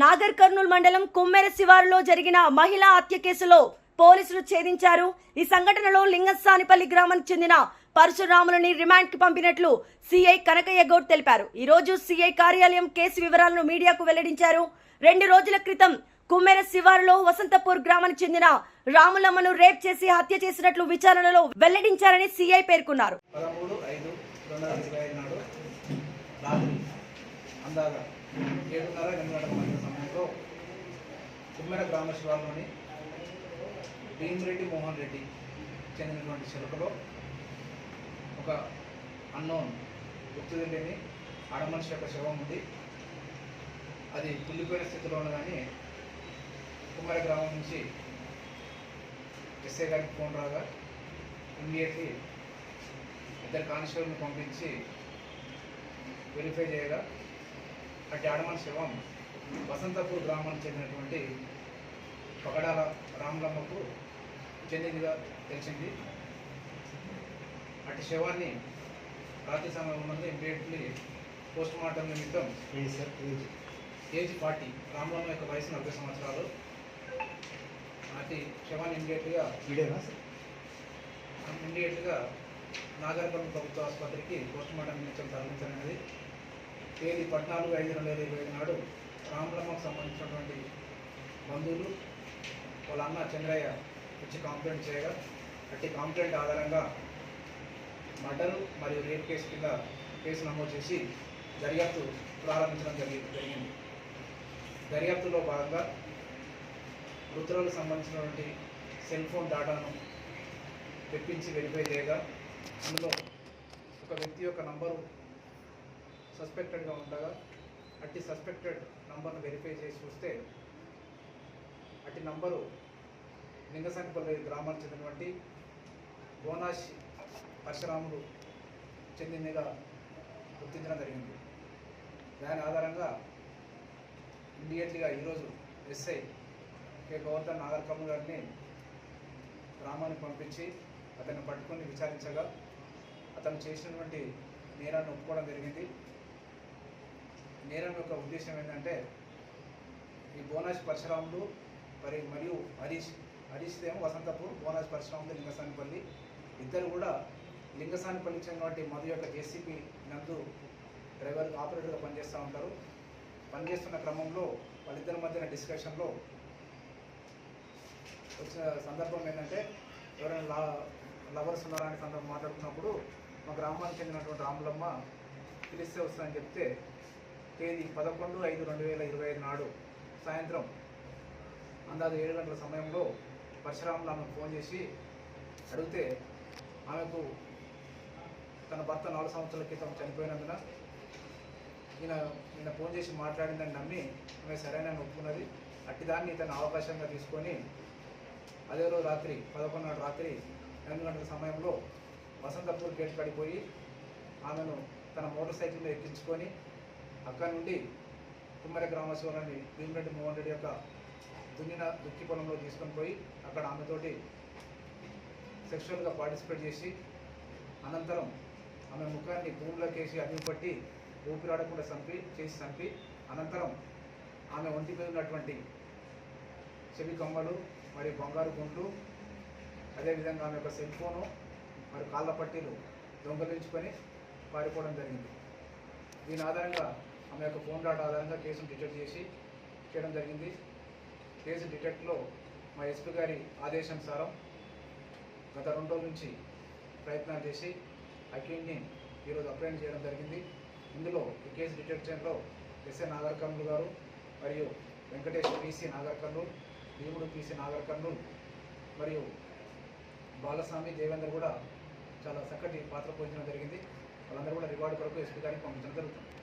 నాగర్ కర్నూల్ మండలం కుమ్మెర శివారులో జరిగిన మహిళా హత్య కేసులో పోలీసులు ఛేదించారు. ఈ సంఘటనలో లింగస్సానిపల్లి గ్రామానికి చెందిన పరశురాములని రిమాండ్కి పంపినట్లు సిఐ కనకయ్య గౌడ్ తెలిపారు. ఈ రోజు సిఐ కార్యాలయం కేసు వివరాలను మీడియాకు వెల్లడించారు. రెండు రోజుల క్రితం కుమ్మెర శివారులో వసంతపూర్ గ్రామానికి చెందిన రాములమ్మను రేప్ చేసి హత్య చేసినట్లు విచారణలో వెల్లడించారని సిఐ పేర్కొన్నారు. అందాక ఏడున్నర ఎనిమిది గంటల మధ్య సమయంలో కుమ్మెర గ్రామ శివారులోని భీమిరెడ్డి మోహన్ రెడ్డి చెందినటువంటి చిలకలో ఒక అన్నోన్ గుర్తు లేని ఆడమనిషి యొక్క శవం ఉంది. అది కుళ్ళిపోయిన స్థితిలో ఉన్నదని కుమ్మర గ్రామం నుంచి ఎస్ఐ గారికి ఫోన్ రాగా ఇమ్మీడియట్లీ ఇద్దరు కానిస్టేబుల్ని పంపించి వెరిఫై చేయగా అట్టి ఆడమని శవం వసంతపూర్ గ్రామానికి చెందినటువంటి పగడాల రాములమ్మకు చెందినదిగా తెలిసింది. అట్టి శవాన్ని రాత్రి సమయం ఉన్నది ఇమ్మీడియట్లీ పోస్ట్ మార్టం నిమిత్తం ఏజ్ ఫార్టీ రాములమ్మ యొక్క వయసు నలభై సంవత్సరాలు. అట్టి శవాన్ని ఇమ్మీడియట్గా ఇమ్మీడియట్గా నాగర్కర్ణ ప్రభుత్వ ఆసుపత్రికి పోస్ట్ మార్టం నిమిత్తం తేదీ పద్నాలుగు ఐదు రెండు వేల ఇరవై ఐదు నాడు రామలమ్మకు సంబంధించినటువంటి బంధువులు వాళ్ళ అన్న చంద్రయ్య వచ్చి కంప్లైంట్ చేయగా అట్టి కంప్లైంట్ ఆధారంగా మర్డర్ మరియు రేప్ కేసు కింద కేసు నమోదు చేసి దర్యాప్తు ప్రారంభించడం జరిగి జరిగింది. దర్యాప్తులో భాగంగా మృతులకు సంబంధించినటువంటి సెల్ ఫోన్ డేటాను తెప్పించి వెరిఫై చేయగా అందులో ఒక వ్యక్తి యొక్క నంబరు సస్పెక్టెడ్గా ఉండగా అట్టి సస్పెక్టెడ్ నంబర్ను వెరిఫై చేసి చూస్తే అట్టి నంబరు నింగసంపల్లి గ్రామానికి చెందినటువంటి బోనాష్ పరశురాముడు చెందిందిగా గుర్తించడం జరిగింది. దాని ఆధారంగా ఇమ్మీడియట్లీగా ఈరోజు ఎస్ఐ కె. గోవర్ధన్ నాగరకమ్ము గారిని గ్రామానికి పంపించి అతన్ని పట్టుకొని విచారించగా అతను చేసినటువంటి నేరాన్ని ఒప్పుకోవడం జరిగింది. నేరం యొక్క ఉద్దేశం ఏంటంటే ఈ బోనస్ పరశురాములు మరి మరియు హరీష్ హరీష్ ఏమో వసంతపూర్ బోనస్ పరశురాములు లింగసానిపల్లి ఇద్దరు కూడా లింగసానిపల్లికి చెందినటువంటి మధు యొక్క జేసీపీ నందు డ్రైవర్ ఆపరేటర్గా పనిచేస్తూ ఉంటారు. పనిచేస్తున్న క్రమంలో వాళ్ళిద్దరి మధ్యన డిస్కషన్లో వచ్చిన సందర్భం ఏంటంటే ఎవరైనా లా లవర్స్ ఉన్నారా అనే సందర్భం మాట్లాడుకున్నప్పుడు మా గ్రామానికి చెందినటువంటి రాములమ్మ పిలిస్తే వస్తుందని చెప్తే తేదీ పదకొండు ఐదు రెండు వేల ఇరవై ఐదు నాడు సాయంత్రం అందాజు ఏడు గంటల సమయంలో పరశురాములు ఆమెకు ఫోన్ చేసి అడిగితే ఆమెకు తన భర్త నాలుగు సంవత్సరాల క్రితం చనిపోయినందున ఈయన ఈయన ఫోన్ చేసి మాట్లాడిందని నమ్మి ఆమె సరైన ఒప్పుకున్నది అట్టి దాన్ని తన అవకాశంగా తీసుకొని అదే రోజు రాత్రి పదకొండు నాడు రాత్రి రెండు గంటల సమయంలో వసంతపూర్ గేట్ పడిపోయి ఆమెను తన మోటార్ సైకిల్లో ఎక్కించుకొని అక్కడి నుండి కుమ్మరి గ్రామశివాలని భీమిరెడ్డి మోహన్ రెడ్డి యొక్క దున్నిన దుక్కి పొలంలో తీసుకొని పోయి అక్కడ ఆమెతోటి సెక్షువల్గా పార్టిసిపేట్ చేసి అనంతరం ఆమె ముఖాన్ని భూమిలోకి వేసి అదిమి పట్టి ఊపిరాడకుండా చంపి చేసి చంపి అనంతరం ఆమె ఒంటి మీద ఉన్నటువంటి చెవి కమ్మలు మరియు బంగారు గుండ్లు అదేవిధంగా ఆమె యొక్క సెల్ ఫోను మరియు కాళ్ళ పట్టీలు దొంగలించుకొని పారిపోవడం జరిగింది. దీని ఆధారంగా ఆమె యొక్క ఫోన్ డాటా ఆధారంగా కేసును డిటెక్ట్ చేసి చేయడం జరిగింది. కేసు డిటెక్ట్లో మా ఎస్పీ గారి ఆదేశానుసారం గత రెండు రోజుల నుంచి ప్రయత్నాలు చేసి అక్యూజ్ని ఈరోజు అప్లైన్ చేయడం జరిగింది. ఇందులో ఈ కేసు డిటెక్షన్లో ఎస్ఏ నాగర్ గారు మరియు వెంకటేష్ పీసీ నాగర్ భీముడు పీసీ నాగర్ మరియు బాలస్వామి దేవేందర్ కూడా చాలా చక్కటి పాత్ర పోషించడం జరిగింది. వాళ్ళందరూ కూడా రివార్డు కొరకు ఎస్పీ గారికి పంపించడం జరుగుతుంది.